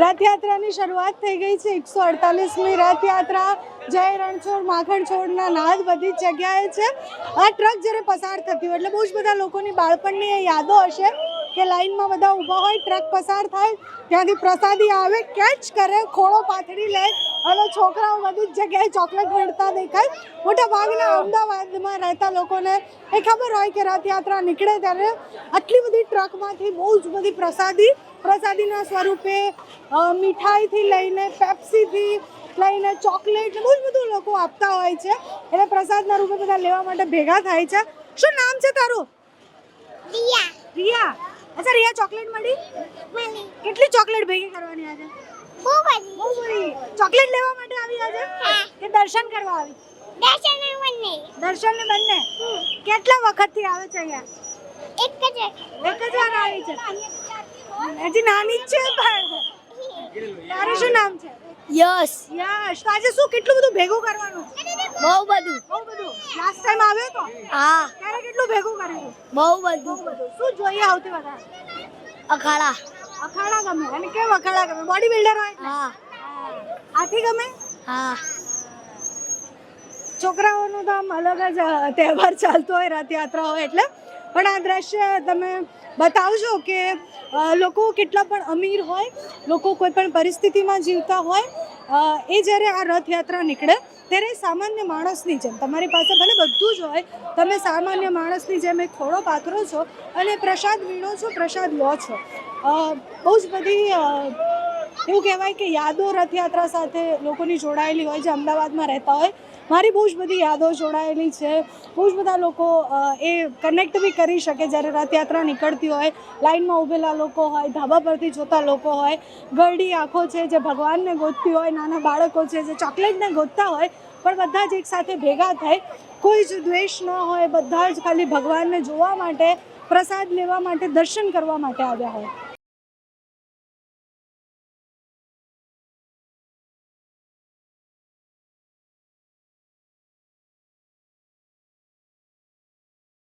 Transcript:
રથયાત્રાની શરૂઆત થઈ ગઈ છે. એકસો અડતાલીસમી રથયાત્રા જય રણછોડ માખણ છોડના નાદ બધી જગ્યાએ છે. આ ટ્રક જ્યારે પસાર થતી હોય એટલે બહુ જ બધા લોકોની બાળપણની યાદો હશે કે લાઈનમાં બધા ઊભા હોય, ટ્રક પસાર થાય, ત્યાંથી પ્રસાદી આવે, કેચ કરે, ખોળો પાથરી લે અને છોકરાઓ બધી જ જગ્યાએ ચોકલેટ વેડતા દેખાય. મોટા ભાગના અમદાવાદમાં રહેતા લોકોને એ ખબર હોય કે રથયાત્રા નીકળે ત્યારે આટલી બધી ટ્રકમાંથી બહુ જ બધી પ્રસાદી પ્રસાદીના સ્વરૂપે મીઠાઈથી લઈને પેપ્સીથી લઈને ચોકલેટ બહુ જ બધું લોકો આપતા હોય છે. એટલે પ્રસાદના રૂપે બધા લેવા માટે ભેગા થાય છે. શું નામ છે તારું? રિયા. રિયા. અચ્છા રિયા ચોકલેટ મળી. કેટલી ચોકલેટ ભેગી કરવાની આજે? બહુ બધી. બહુ બધી. ચોકલેટ લેવા માટે આવી આજે. કે દર્શન કરવા આવી? દર્શન બંને. દર્શન ને બંને કેટલા વખતથી આવે છે અહીંયા? એક જ એક જ વાર આવી છે? હજી નાની જ છે પણ. તારું શું નામ છે? યસ યસ તો આજે શું કેટલું બધું ભેગું કરવાનું? બહુ બધું. બહુ બધું. લાસ્ટ ટાઈમ આવ્યો તો? હા. ત્યારે કેટલું ભેગું કરેલું બહુ બહુ બધું. બધું શું જોઈએ આવતી વખત? અખાડા. અખાડા ગમે. અને કેમ અખાડા ગમે? બોડી બિલ્ડર હોય હા. હાથી ગમે? હા. છોકરાઓનો તો આમ અલગ જ તહેવાર ચાલતો હોય રથયાત્રા હોય એટલે. પણ આ દ્રશ્ય તમે બતાવજો કે લોકો કેટલા પણ અમીર હોય લોકો કોઈ પણ પરિસ્થિતિમાં જીવતા હોય એ જ્યારે આ રથયાત્રા નીકળે ત્યારે સામાન્ય માણસની જેમ તમારી પાસે ભલે બધું જ હોય તમે સામાન્ય માણસની જેમ એક થોડો પાથરો છો અને પ્રસાદ વીણો છો પ્રસાદ લો છો. બહુ જ બધી એવું કહેવાય કે યાદો રથયાત્રા સાથે લોકોની જોડાયેલી હોય, જે અમદાવાદમાં રહેતા હોય, મારી બહુ જ બધી યાદો જોડાયેલી છે. બહુ જ બધા લોકો એ કનેક્ટ બી કરી શકે જ્યારે રથયાત્રા નીકળતી હોય. લાઇનમાં ઊભેલા લોકો હોય, ધાબા પરથી જોતા લોકો હોય. ગરડી આંખો છે જે ભગવાનને ગોતતી હોય, નાના બાળકો છે જે ચોકલેટને ગોતતા હોય, પણ બધા જ એકસાથે ભેગા થાય. કોઈ જ દ્વેષ ન હોય, બધા જ ખાલી ભગવાનને જોવા માટે, પ્રસાદ લેવા માટે, દર્શન કરવા માટે આવ્યા હોય.